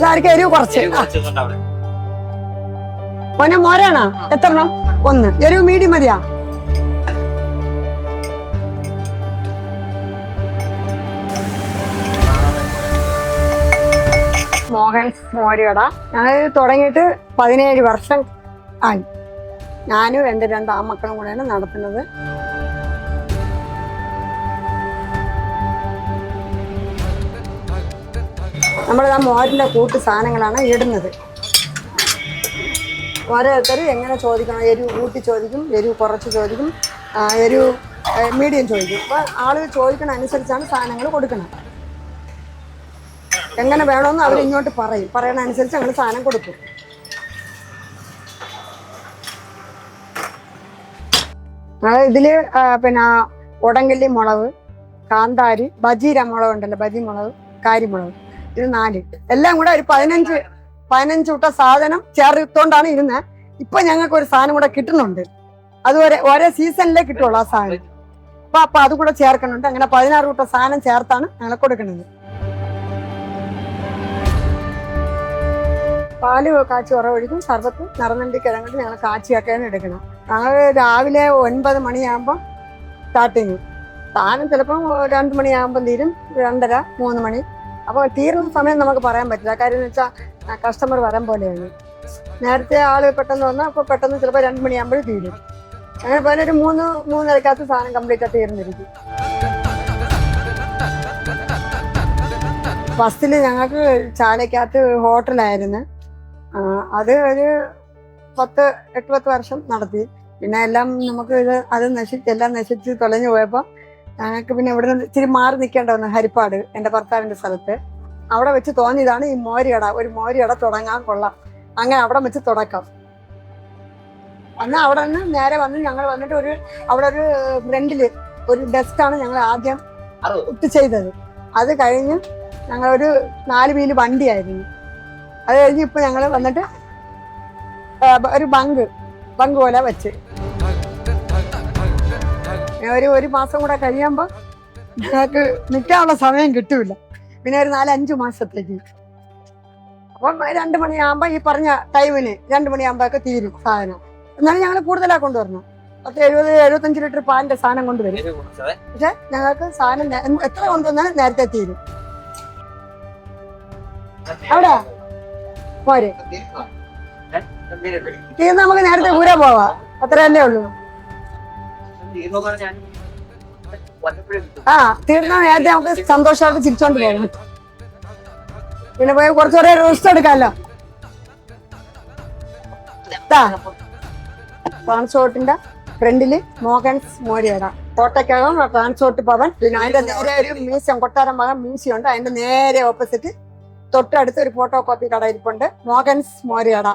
ഇതായിരിക്കും എരിവ് കുറച്ച്. മോനെ മോരാണോ? എത്ര എണ്ണം ഒന്ന്. എരിവ് മീഡിയം മതിയാ? മോഹൻ മോരുകട ഞങ്ങൾ തുടങ്ങിയിട്ട് പതിനേഴ് വർഷം ആയി. ഞാനും എന്റെ രണ്ട് ആമക്കളും കൂടെയാണ് നടത്തുന്നത്. നമ്മൾ ആ മോരിന്റെ കൂട്ട് സാധനങ്ങളാണ് ഇടുന്നത്. ഓരോരുത്തർ എങ്ങനെ ചോദിക്കണം? എരിവ് കൂട്ടി ചോദിക്കും എരിവ് കുറച്ച് ചോദിക്കും എരിവ് മീഡിയം ചോദിക്കും. അപ്പോൾ ആളുകൾ ചോദിക്കണ അനുസരിച്ചാണ് സാധനങ്ങൾ കൊടുക്കുന്നത് എങ്ങനെ വേണമെന്ന് അവർ ഇങ്ങോട്ട് പറയും. പറയണ അനുസരിച്ച് ഞങ്ങൾ സാധനം കൊടുക്കും. ഇതിൽ പിന്നെ ഉടങ്കല്ലി മുളക് കാന്താരി ബജീര മുളക് ഉണ്ടല്ലോ ബജി മുളക് കാരിമുളക്. ഇത് നാല്. എല്ലാം കൂടെ ഒരു പതിനഞ്ച് പതിനഞ്ച് കൂട്ട സാധനം ചേർത്തോണ്ടാണ് ഇരുന്നത് ഇപ്പൊ ഞങ്ങൾക്ക് ഒരു സാധനം കൂടെ കിട്ടുന്നുണ്ട്. അത് ഒരേ ഒരേ സീസണിലേ കിട്ടുള്ളൂ ആ സാധനം. അപ്പൊ അപ്പൊ അത് കൂടെ ചേർക്കുന്നുണ്ട് അങ്ങനെ പതിനാറ് കൂട്ട സാധനം ചേർത്താണ് ഞങ്ങൾ കൊടുക്കുന്നത്. പാൽ കാച്ചി ഉറവൊഴിക്കും സർബത്ത് നിറനണ്ടി കിഴങ്ങിട്ട് ഞങ്ങൾ കാച്ചിയൊക്കെയാണ് എടുക്കണം. ഞങ്ങൾ രാവിലെ ഒൻപത് മണിയാകുമ്പോൾ സ്റ്റാർട്ടിങ് സാധനം ചിലപ്പം രണ്ട് മണിയാകുമ്പോൾ തീരും രണ്ടര മൂന്ന് മണി. അപ്പോൾ തീരുന്ന സമയം നമുക്ക് പറയാൻ പറ്റില്ല. കാര്യം എന്ന് വെച്ചാൽ കസ്റ്റമർ വരാൻ പോലെയാണ്. നേരത്തെ ആൾ പെട്ടെന്ന് വന്നാൽ അപ്പോൾ പെട്ടെന്ന് ചിലപ്പോൾ രണ്ട് മണിയാകുമ്പോൾ തീരും. അങ്ങനെ പോലെ ഒരു മൂന്ന് മൂന്നരക്കകത്ത് സാധനം കംപ്ലീറ്റ് ആയി തീർന്നിരിക്കും. ഫസ്റ്റിൽ ഞങ്ങൾക്ക് ചാലയ്ക്കകത്ത് ഹോട്ടലായിരുന്നു. അത് ഒരു പത്ത് എട്ട് പത്ത് വർഷം നടത്തി. പിന്നെ എല്ലാം നമുക്ക് ഇത് അത് നശിച്ച് എല്ലാം നശിച്ച് തൊലഞ്ഞു പോയപ്പോൾ ഞങ്ങൾക്ക് പിന്നെ ഇവിടെ നിന്ന് ഇച്ചിരി മാറി നിൽക്കേണ്ട വന്നു ഹരിപ്പാട് എന്റെ ഭർത്താവിന്റെ സ്ഥലത്ത്. അവിടെ വെച്ച് തോന്നിയതാണ് ഈ മോരിയട. ഒരു മോരിയട തുടങ്ങാൻ കൊള്ളാം. അങ്ങനെ അവിടെ വെച്ച് തുടക്കം. അന്ന് അവിടെ നിന്ന് നേരെ വന്ന് ഞങ്ങൾ വന്നിട്ട് ഒരു അവിടെ ഒരു ഫ്രണ്ടിൽ ഒരു ഡെസ്റ്റാണ് ഞങ്ങൾ ആദ്യം ഇട്ട് ചെയ്തത് അത് കഴിഞ്ഞ് ഞങ്ങളൊരു നാല് വീൽ വണ്ടിയായിരുന്നു. അത് കഴിഞ്ഞ് ഇപ്പം ഞങ്ങൾ വന്നിട്ട് ഒരു ബങ്ക് ബങ്ക് പോലെ വെച്ച്. ഒരു ഒരു മാസം കൂടെ കഴിയുമ്പോൾ ഞങ്ങൾക്ക് നിൽക്കാനുള്ള സമയം കിട്ടൂല. പിന്നെ ഒരു നാലഞ്ച് മാസത്തേക്ക്. അപ്പം രണ്ട് മണിയാകുമ്പോൾ ഈ പറഞ്ഞ ടൈമിന് രണ്ട് മണിയാകുമ്പോഴൊക്കെ തീരും സാധനം. എന്നാലും ഞങ്ങൾ കൂടുതലാണ് കൊണ്ടുവരണം പത്ത് എഴുപത് എഴുപത്തഞ്ച് ലിറ്റർ പാലിന്റെ സാധനം കൊണ്ടുവരും. പക്ഷെ ഞങ്ങൾക്ക് സാധനം എത്ര കൊണ്ടുവന്നാലും നേരത്തെ തീരും. അവിടെ? പോരെ. തീർന്ന് നമുക്ക് നേരത്തെ ഊരാ പോവാ. അത്ര തന്നെ ഉള്ളൂ. ആ തീർന്ന നേരത്തെ നമുക്ക് സന്തോഷമായിട്ട് ചിരിച്ചോണ്ട് പോകാം. പിന്നെ പോയി കുറച്ചുകൂടെ റെസ്റ്റ് എടുക്കാമല്ലോ ട്രാൻസ്പോർട്ടിന്റെ ഫ്രണ്ടിൽ മോഹൻസ് മോരിയട കോട്ടയ്ക്കകം ട്രാൻസ്പോർട്ട് ഭവൻ പിന്നെ അതിന്റെ നേരെ ഒരു മ്യൂസിയം കൊട്ടാരം ഭാഗം മ്യൂസിയം ഉണ്ട്. അതിന്റെ നേരെ ഓപ്പോസിറ്റ് തൊട്ടടുത്ത് ഒരു ഫോട്ടോ കോപ്പി കട ഇരിപ്പുണ്ട്. മോഹൻസ് മോരിയട